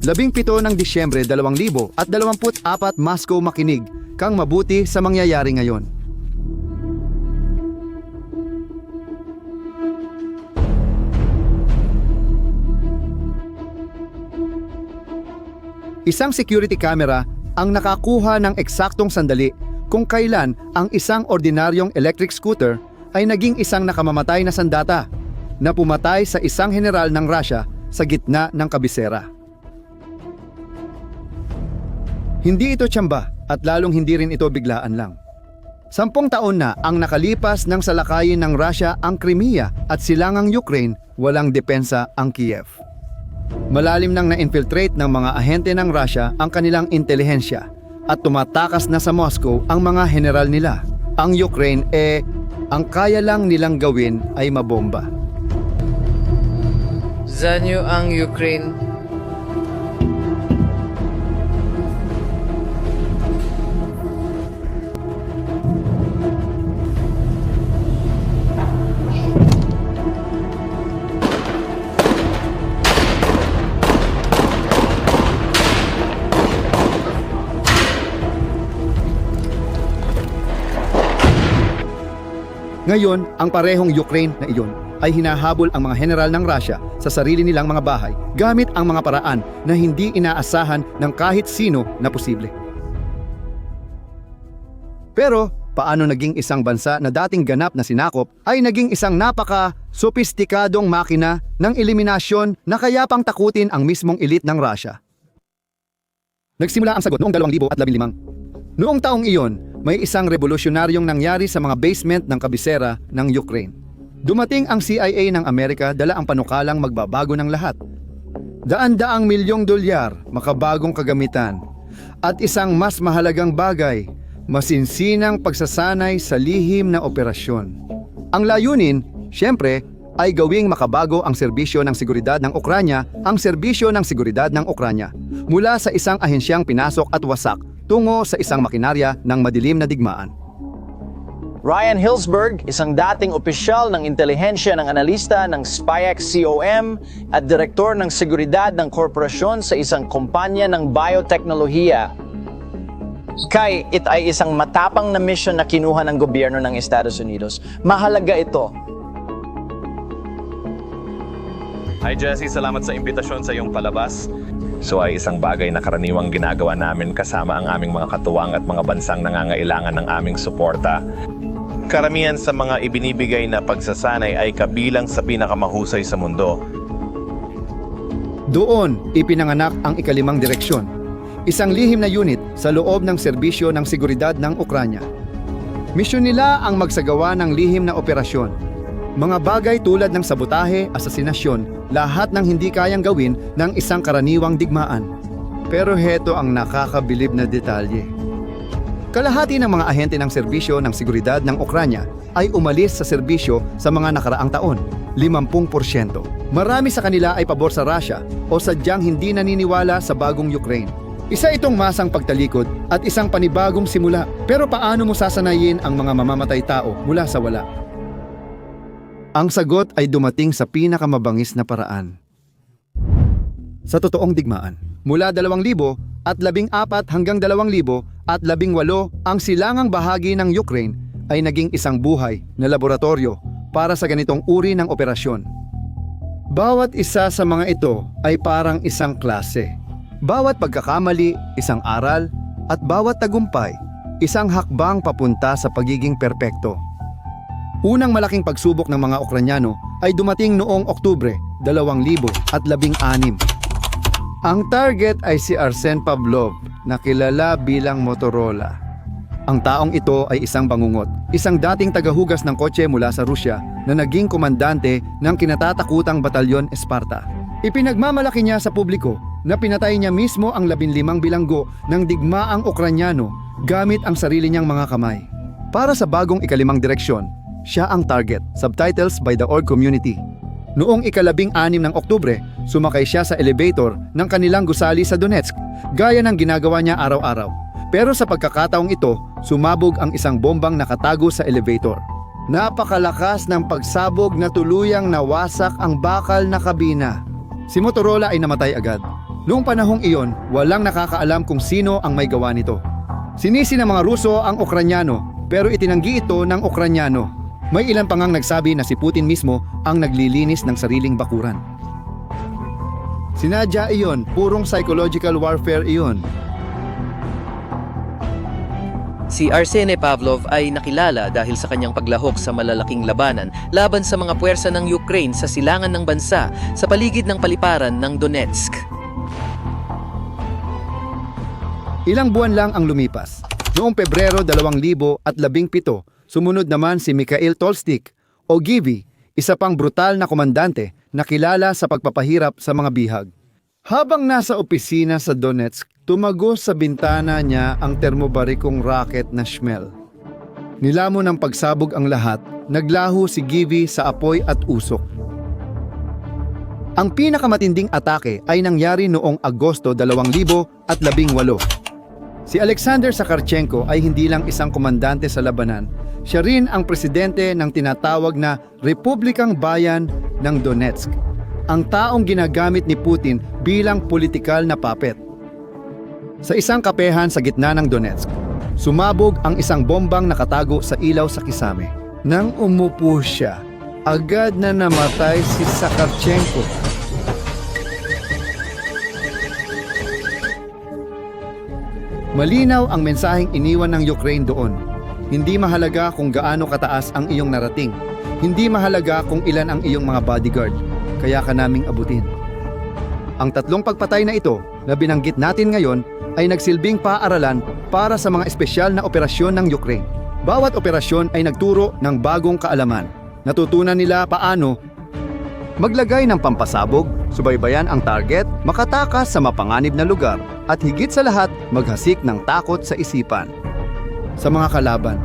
Labing pito ng Disyembre 2024 Moscow makinig kang mabuti sa mangyayari ngayon. Isang security camera ang nakakuha ng eksaktong sandali kung kailan ang isang ordinaryong electric scooter ay naging isang nakamamatay na sandata na pumatay sa isang general ng Russia sa gitna ng kabisera. Hindi ito tiyamba at lalong hindi rin ito biglaan lang. Sampung taon na ang nakalipas ng salakayin ng Russia ang Crimea at silangang Ukraine, walang depensa ang Kiev. Malalim nang na-infiltrate ng mga ahente ng Russia ang kanilang intelihensya at tumatakas na sa Moscow ang mga general nila. Ang Ukraine eh, ang kaya lang nilang gawin ay mabomba. Zanyo ang Ukraine. Ngayon, ang parehong Ukraine na iyon ay hinahabol ang mga general ng Russia sa sarili nilang mga bahay gamit ang mga paraan na hindi inaasahan ng kahit sino na posible. Pero paano naging isang bansa na dating ganap na sinakop ay naging isang napaka-sopistikadong makina ng eliminasyon na kaya pang takutin ang mismong elite ng Russia? Nagsimula ang sagot noong 2015. Noong taong iyon, may isang revolusyonaryong nangyari sa mga basement ng kabisera ng Ukraine. Dumating ang CIA ng Amerika dala ang panukalang magbabago ng lahat. Daan-daang milyong dolyar, makabagong kagamitan, at isang mas mahalagang bagay, masinsinang pagsasanay sa lihim na operasyon. Ang layunin, siyempre, ay gawing makabago ang serbisyo ng seguridad ng Ukranya, ang serbisyo ng seguridad ng Ukranya, mula sa isang ahensyang pinasok at wasak tungo sa isang makinarya ng madilim na digmaan. Ryan Hillsberg, isang dating opisyal ng intelihensya ng analista ng SpyX-COM at direktor ng seguridad ng korporasyon sa isang kumpanya ng bioteknolohiya. Kay, it ay isang matapang na mission na kinuha ng gobyerno ng Estados Unidos. Mahalaga ito Hi Jesse, salamat sa imbitasyon sa iyong palabas. So ay isang bagay na karaniwang ginagawa namin kasama ang aming mga katuwang at mga bansang nangangailangan ng aming suporta. Karamihan sa mga ibinibigay na pagsasanay ay kabilang sa pinakamahusay sa mundo. Doon, ipinanganak ang ikalimang direksyon, isang lihim na unit sa loob ng serbisyo ng seguridad ng Ukranya. Misyon nila ang magsagawa ng lihim na operasyon. Mga bagay tulad ng sabotahe, asasinasyon, lahat ng hindi kayang gawin ng isang karaniwang digmaan. Pero heto ang nakakabilib na detalye. Kalahati ng mga ahente ng serbisyo ng seguridad ng Ukranya ay umalis sa serbisyo sa mga nakaraang taon, 50%. Marami sa kanila ay pabor sa Russia o sadyang hindi naniniwala sa bagong Ukraine. Isa itong masang pagtalikod at isang panibagong simula. Pero paano mo sasanayin ang mga mamamatay tao mula sa wala? Ang sagot ay dumating sa pinakamabangis na paraan. Sa totoong digmaan, mula 2,000 at 14 hanggang 2,000 at 18 ang silangang bahagi ng Ukraine ay naging isang buhay na laboratorio para sa ganitong uri ng operasyon. Bawat isa sa mga ito ay parang isang klase. Bawat pagkakamali, isang aral, at bawat tagumpay, isang hakbang papunta sa pagiging perpekto. Unang malaking pagsubok ng mga Ukranyano ay dumating noong Oktubre 2016. Ang target ay si Arsen Pavlov na kilala bilang Motorola. Ang taong ito ay isang bangungot, isang dating tagahugas ng kotse mula sa Rusya na naging komandante ng kinatatakutang batalyon Esparta. Ipinagmamalaki niya sa publiko na pinatay niya mismo ang labinlimang bilanggo ng digmaang Ukranyano gamit ang sarili niyang mga kamay. Para sa bagong ikalimang direksyon, siya ang target, subtitles by the org community. Noong ikalabing anim ng Oktubre, sumakay siya sa elevator ng kanilang gusali sa Donetsk, gaya ng ginagawa niya araw-araw. Pero sa pagkakataong ito, sumabog ang isang bombang nakatago sa elevator. Napakalakas ng pagsabog na tuluyang nawasak ang bakal na kabina. Si Motorola ay namatay agad. Noong panahong iyon, walang nakakaalam kung sino ang may gawa nito. Sinisi ng mga Ruso ang Ukranyano pero itinanggi ito ng Ukranyano. May ilan pang ang nagsabi na si Putin mismo ang naglilinis ng sariling bakuran. Sinadya iyon, purong psychological warfare iyon. Si Arsene Pavlov ay nakilala dahil sa kanyang paglahok sa malalaking labanan laban sa mga puwersa ng Ukraine sa silangan ng bansa sa paligid ng paliparan ng Donetsk. Ilang buwan lang ang lumipas. Noong Pebrero 2017, sumunod naman si Mikhail Tolstik o Givi, isa pang brutal na komandante na kilala sa pagpapahirap sa mga bihag. Habang nasa opisina sa Donetsk, tumago sa bintana niya ang termobarikong rocket na Shmel. Nilamon ng pagsabog ang lahat, naglaho si Givi sa apoy at usok. Ang pinakamatinding atake ay nangyari noong Agosto 2018. Si Alexander Sakarchenko ay hindi lang isang komandante sa labanan, siya rin ang presidente ng tinatawag na Republikang Bayan ng Donetsk, ang taong ginagamit ni Putin bilang politikal na puppet. Sa isang kapehan sa gitna ng Donetsk, sumabog ang isang bombang nakatago sa ilaw sa kisame. Nang umupo siya, agad na namatay si Sakarchenko. Malinaw ang mensaheng iniwan ng Ukraine doon. Hindi mahalaga kung gaano kataas ang iyong narating. Hindi mahalaga kung ilan ang iyong mga bodyguard. Kaya ka naming abutin. Ang tatlong pagpatay na ito na binanggit natin ngayon ay nagsilbing paaralan para sa mga espesyal na operasyon ng Ukraine. Bawat operasyon ay nagturo ng bagong kaalaman. Natutunan nila paano maglagay ng pampasabog, subaybayan ang target, makatakas sa mapanganib na lugar, at higit sa lahat, maghasik ng takot sa isipan. Sa mga kalaban,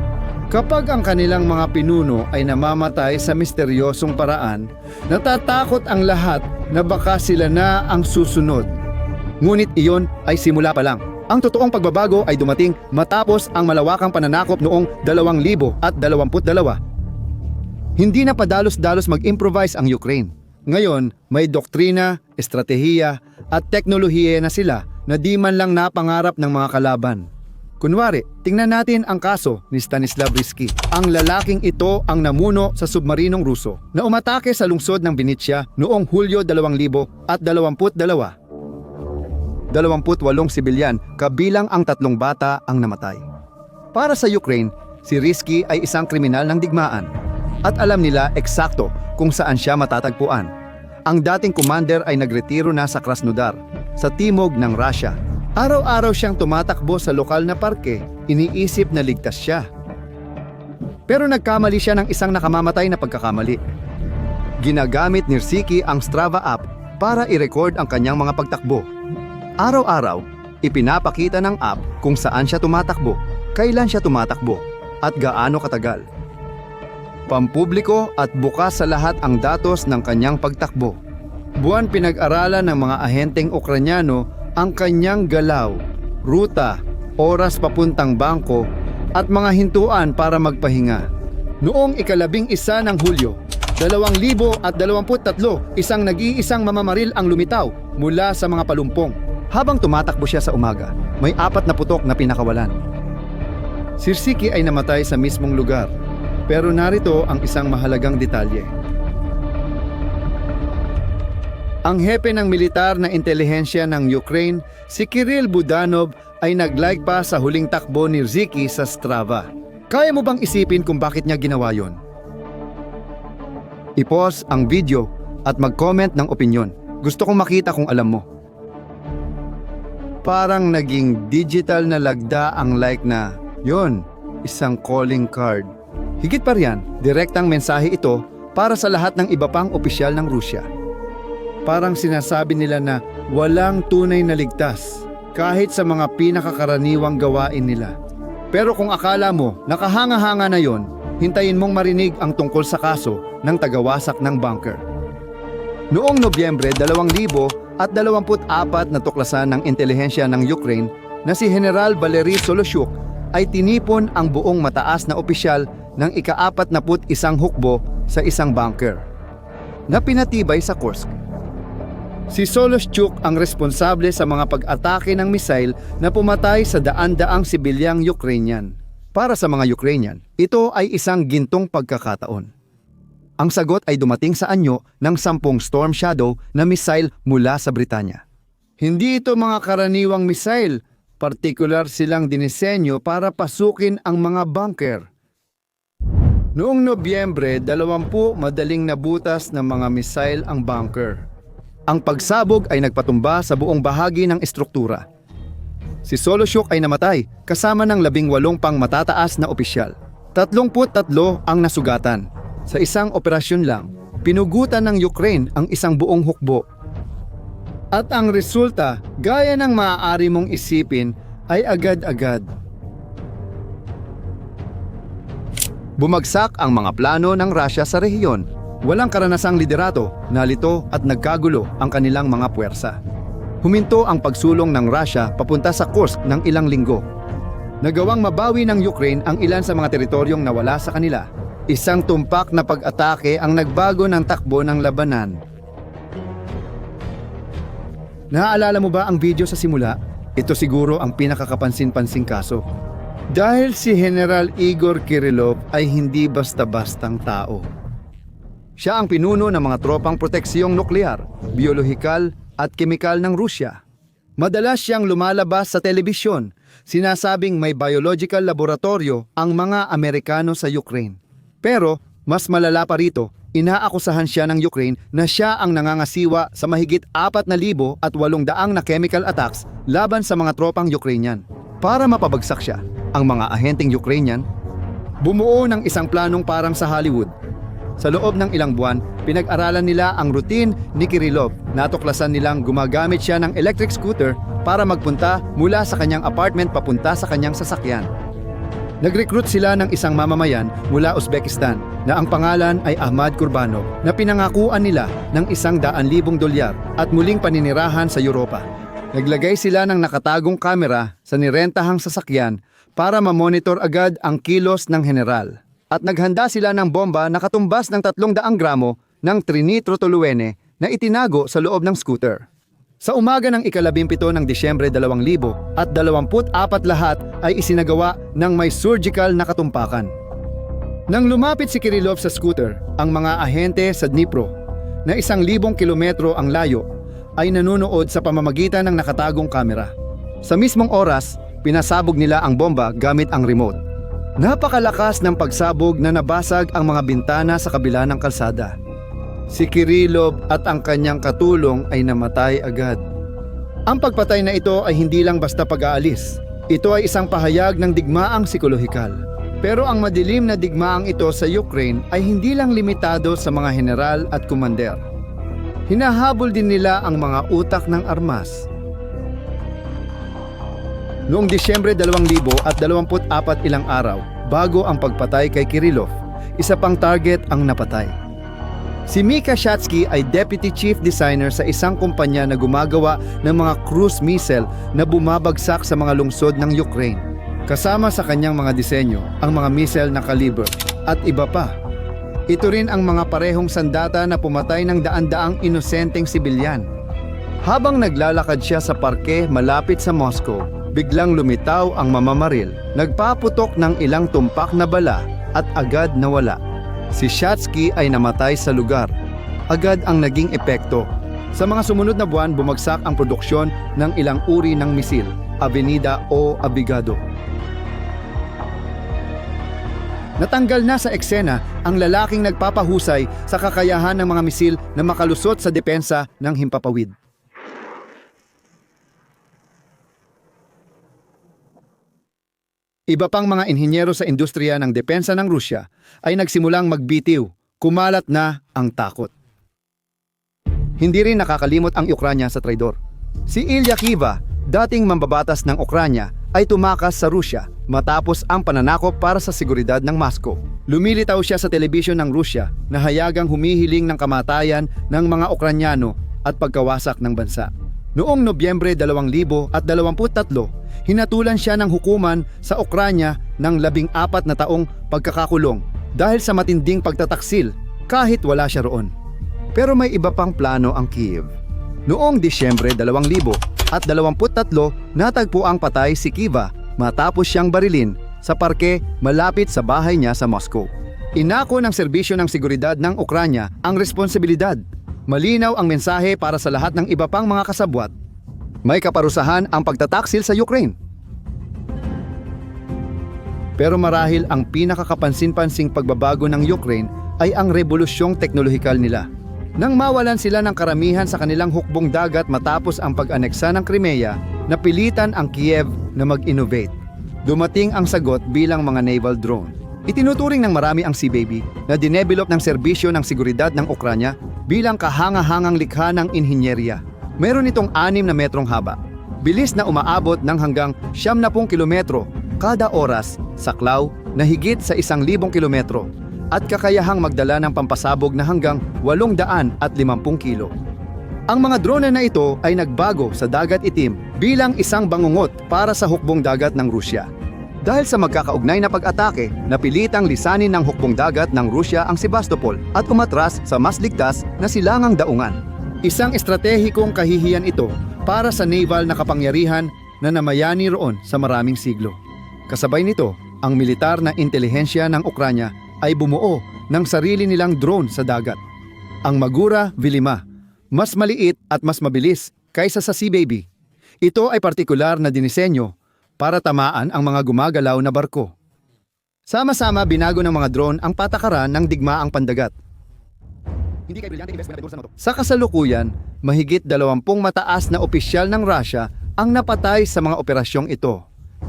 kapag ang kanilang mga pinuno ay namamatay sa misteryosong paraan, natatakot ang lahat na baka sila na ang susunod. Ngunit iyon ay simula pa lang. Ang totoong pagbabago ay dumating matapos ang malawakang pananakop noong 2022. Hindi na padalos-dalos mag-improvise ang Ukraine. Ngayon, may doktrina, estratehiya at teknolohiya na sila na di man lang napangarap ng mga kalaban. Kunwari, tingnan natin ang kaso ni Stanislav Risky. Ang lalaking ito ang namuno sa submarinong Ruso na umatake sa lungsod ng Benicia noong Hulyo 2022. 28 sibilyan, kabilang ang tatlong bata ang namatay. Para sa Ukraine, si Risky ay isang kriminal ng digmaan at alam nila eksakto kung saan siya matatagpuan. Ang dating commander ay nagretiro na sa Krasnodar, sa timog ng Russia. Araw-araw siyang tumatakbo sa lokal na parke, iniisip na ligtas siya. Pero nagkamali siya ng isang nakamamatay na pagkakamali. Ginagamit ni Rsiki ang Strava app para i-record ang kanyang mga pagtakbo. Araw-araw, ipinapakita ng app kung saan siya tumatakbo, kailan siya tumatakbo, at gaano katagal. Pampubliko at bukas sa lahat ang datos ng kanyang pagtakbo. Buwan pinag-aralan ng mga ahenteng Ukranyano ang kanyang galaw, ruta, oras papuntang bangko at mga hintuan para magpahinga. Noong ikalabing isa ng Hulyo, 2023, isang nag-iisang mamamaril ang lumitaw mula sa mga palumpong. Habang tumatakbo siya sa umaga, may apat na putok na pinakawalan. Si Rsiki ay namatay sa mismong lugar pero narito ang isang mahalagang detalye. Ang hepe ng militar na intelihensya ng Ukraine, si Kirill Budanov ay nag-like pa sa huling takbo ni Rziki sa Strava. Kaya mo bang isipin kung bakit niya ginawa yon? I-pause ang video at mag-comment ng opinion. Gusto kong makita kung alam mo. Parang naging digital na lagda ang like na, yon, isang calling card. Higit pa riyan, direktang mensahe ito para sa lahat ng iba pang opisyal ng Rusya. Parang sinasabi nila na walang tunay na ligtas kahit sa mga pinakakaraniwang gawain nila. Pero kung akala mo nakahanga-hanga na yon, hintayin mong marinig ang tungkol sa kaso ng tagawasak ng bunker. Noong Nobyembre 2024 na tuklasan ng intelihensya ng Ukraine na si General Valery Solosyuk ay tinipon ang buong mataas na opisyal ng ika-apat na isang hukbo sa isang bunker na pinatibay sa Kursk. Si Solosyuk ang responsable sa mga pag-atake ng misail na pumatay sa daan-daang sibilyang Ukrainian. Para sa mga Ukrainian, ito ay isang gintong pagkakataon. Ang sagot ay dumating sa anyo ng sampung Storm Shadow na misail mula sa Britanya. Hindi ito mga karaniwang misail, partikular silang dinisenyo para pasukin ang mga bunker. Noong Nobyembre, 20 madaling nabutas ng mga misail ang bunker. Ang pagsabog ay nagpatumba sa buong bahagi ng estruktura. Si Solosyuk ay namatay kasama ng labing walong pang matataas na opisyal. 33 ang nasugatan. Sa isang operasyon lang, pinugutan ng Ukraine ang isang buong hukbo. At ang resulta, gaya ng maaari mong isipin, ay agad-agad. Bumagsak ang mga plano ng Russia sa rehiyon. Walang karanasang liderato, nalito at nagkagulo ang kanilang mga puwersa. Huminto ang pagsulong ng Russia papunta sa Kursk ng ilang linggo. Nagawang mabawi ng Ukraine ang ilan sa mga teritoryong nawala sa kanila. Isang tumpak na pag-atake ang nagbago ng takbo ng labanan. Naaalala mo ba ang video sa simula? Ito siguro ang pinakakapansin-pansing kaso. Dahil si General Igor Kirillov ay hindi basta-bastang tao. Siya ang pinuno ng mga tropang proteksyong nuklear, biolohikal at kemikal ng Rusya. Madalas siyang lumalabas sa telebisyon, sinasabing may biological laboratorio ang mga Amerikano sa Ukraine. Pero mas malala pa rito, inaakusahan siya ng Ukraine na siya ang nangangasiwa sa mahigit 4,000 at 800 na chemical attacks laban sa mga tropang Ukrainian. Para mapabagsak siya, ang mga ahenteng Ukrainian bumuo ng isang planong parang sa Hollywood. Sa loob ng ilang buwan, pinag-aralan nila ang routine ni Kirillov. Natuklasan nilang gumagamit siya ng electric scooter para magpunta mula sa kanyang apartment papunta sa kanyang sasakyan. Nag-recruit sila ng isang mamamayan mula Uzbekistan na ang pangalan ay Ahmad Kurbanov na pinangakuan nila ng isang daan libong dolyar at muling paninirahan sa Europa. Naglagay sila ng nakatagong kamera sa nirentahang sasakyan para mamonitor agad ang kilos ng general. At naghanda sila ng bomba na katumbas ng 300 gramo ng trinitrotoluene na itinago sa loob ng scooter. Sa umaga ng ikalabimpito ng Disyembre 2000 at 24 lahat ay isinagawa ng may surgical na katumpakan. Nang lumapit si Kirillov sa scooter, ang mga ahente sa Dnipro, na isang libong kilometro ang layo, ay nanunood sa pamamagitan ng nakatagong kamera. Sa mismong oras, pinasabog nila ang bomba gamit ang remote. Napakalakas ng pagsabog na nabasag ang mga bintana sa kabila ng kalsada. Si Kirillov at ang kanyang katulong ay namatay agad. Ang pagpatay na ito ay hindi lang basta pag-aalis. Ito ay isang pahayag ng digmaang psikolohikal. Pero ang madilim na digmaang ito sa Ukraine ay hindi lang limitado sa mga general at kumander. Hinahabol din nila ang mga utak ng armas. Noong Disyembre 2024 ilang araw, bago ang pagpatay kay Kirillov, isa pang target ang napatay. Si Mika Shatsky ay Deputy Chief Designer sa isang kumpanya na gumagawa ng mga cruise missile na bumabagsak sa mga lungsod ng Ukraine. Kasama sa kanyang mga disenyo ang mga missile na caliber at iba pa. Ito rin ang mga parehong sandata na pumatay ng daan-daang inosenteng sibilyan. Habang naglalakad siya sa parke malapit sa Moscow, biglang lumitaw ang mamamaril. Nagpaputok ng ilang tumpak na bala at agad nawala. Si Shatsky ay namatay sa lugar. Agad ang naging epekto. Sa mga sumunod na buwan, bumagsak ang produksyon ng ilang uri ng misil, Avenida o Abigado. Natanggal na sa eksena ang lalaking nagpapahusay sa kakayahan ng mga misil na makalusot sa depensa ng himpapawid. Iba pang mga inhinyero sa industriya ng depensa ng Rusya ay nagsimulang magbitiw, kumalat na ang takot. Hindi rin nakakalimot ang Ukranya sa traidor. Si Ilya Kiva, dating mambabatas ng Ukranya, ay tumakas sa Rusya matapos ang pananakop para sa seguridad ng Moscow. Lumilitaw siya sa telebisyon ng Rusya na hayagang humihiling ng kamatayan ng mga Ukranyano at pagkawasak ng bansa. Noong Nobyembre 2023, hinatulan siya ng hukuman sa Ukranya ng labing apat na taong pagkakakulong dahil sa matinding pagtataksil kahit wala siya roon. Pero may iba pang plano ang Kiev. Noong Disyembre 2000 at 23 natagpo ang patay si Kiva matapos siyang barilin sa parke malapit sa bahay niya sa Moscow. Inako ng serbisyo ng seguridad ng Ukranya ang responsibilidad. Malinaw ang mensahe para sa lahat ng iba pang mga kasabwat. May kaparusahan ang pagtataksil sa Ukraine. Pero marahil ang pinakakapansin-pansing pagbabago ng Ukraine ay ang revolusyong teknolohikal nila. Nang mawalan sila ng karamihan sa kanilang hukbong dagat matapos ang pag-aneksa ng Crimea, napilitan ang Kiev na mag-innovate. Dumating ang sagot bilang mga naval drone. Itinuturing ng marami ang Sea Baby na dinevelop ng serbisyo ng seguridad ng Ukranya bilang kahanga-hangang likha ng inhinyerya. Meron itong anim na metrong haba. Bilis na umaabot ng hanggang 70 kilometro kada oras sa klaw na higit sa isang libong kilometro at kakayahang magdala ng pampasabog na hanggang 850 kilo. Ang mga drone na ito ay nagbago sa dagat itim bilang isang bangungot para sa hukbong dagat ng Rusya. Dahil sa magkakaugnay na pag-atake, napilitang lisanin ng hukbong dagat ng Rusya ang Sebastopol at umatras sa mas ligtas na silangang daungan. Isang estratehikong kahihiyan ito para sa naval na kapangyarihan na namayani roon sa maraming siglo. Kasabay nito, ang militar na intelihensya ng Ukranya ay bumuo ng sarili nilang drone sa dagat. Ang Magura Vilima, mas maliit at mas mabilis kaysa sa Sea Baby. Ito ay partikular na dinisenyo para tamaan ang mga gumagalaw na barko. Sama-sama binago ng mga drone ang patakaran ng digmaang pandagat. Hindi kay brilyante investment na sa moto. Sa kasalukuyan, mahigit 20 mataas na opisyal ng Russia ang napatay sa mga operasyong ito.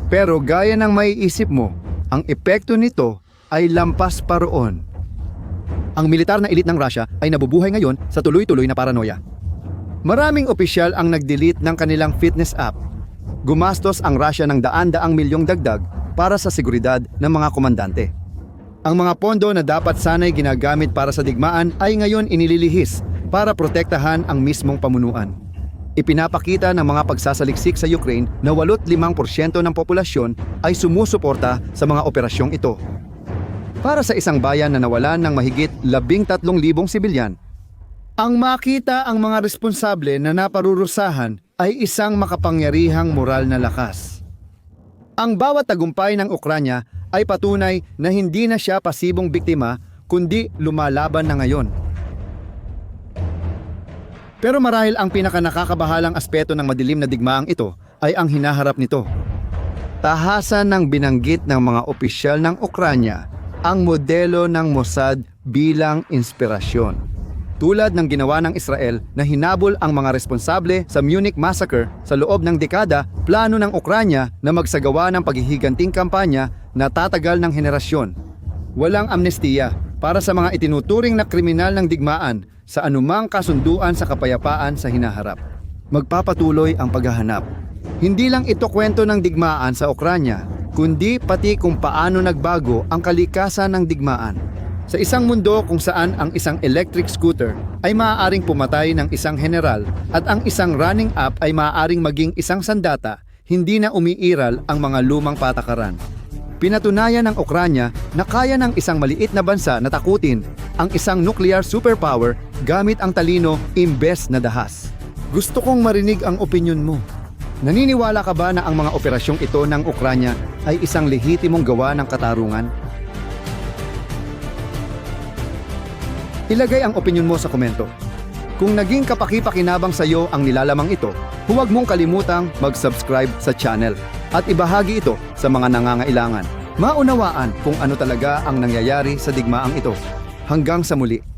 Pero gaya ng maiisip mo, ang epekto nito ay lampas pa roon. Ang militar na elite ng Russia ay nabubuhay ngayon sa tuloy-tuloy na paranoia. Maraming opisyal ang nag-delete ng kanilang fitness app. Gumastos ang Russia ng daan-daang milyong dagdag para sa seguridad ng mga komandante. Ang mga pondo na dapat sanay ginagamit para sa digmaan ay ngayon inililihis para protektahan ang mismong pamunuan. Ipinapakita ng mga pagsasaliksik sa Ukraine na 85% ng populasyon ay sumusuporta sa mga operasyong ito. Para sa isang bayan na nawalan ng mahigit 13,000 sibilyan, ang makita ang mga responsable na naparurusahan ay isang makapangyarihang moral na lakas. Ang bawat tagumpay ng Ukranya ay patunay na hindi na siya pasibong biktima kundi lumalaban na ngayon. Pero marahil ang pinakanakakabahalang aspeto ng madilim na digmaang ito ay ang hinaharap nito. Tahasan ng binanggit ng mga opisyal ng Ukranya ang modelo ng Mossad bilang inspirasyon. Tulad ng ginawa ng Israel na hinabol ang mga responsable sa Munich Massacre sa loob ng dekada, plano ng Ukranya na magsagawa ng paghihiganting kampanya na tatagal ng henerasyon. Walang amnestiya para sa mga itinuturing na kriminal ng digmaan sa anumang kasunduan sa kapayapaan sa hinaharap. Magpapatuloy ang paghahanap. Hindi lang ito kwento ng digmaan sa Ukranya, kundi pati kung paano nagbago ang kalikasan ng digmaan. Sa isang mundo kung saan ang isang electric scooter ay maaaring pumatay ng isang general at ang isang running app ay maaaring maging isang sandata, hindi na umiiral ang mga lumang patakaran. Pinatunayan ng Ukranya na kaya ng isang maliit na bansa na takutin ang isang nuclear superpower gamit ang talino imbes na dahas. Gusto kong marinig ang opinyon mo. Naniniwala ka ba na ang mga operasyong ito ng Ukranya ay isang lehitimong gawa ng katarungan? Ilagay ang opinyon mo sa komento. Kung naging kapaki-pakinabang sa iyo ang nilalamang ito, huwag mong kalimutang mag-subscribe sa channel at ibahagi ito sa mga nangangailangan. Maunawaan kung ano talaga ang nangyayari sa digmaang ito. Hanggang sa muli.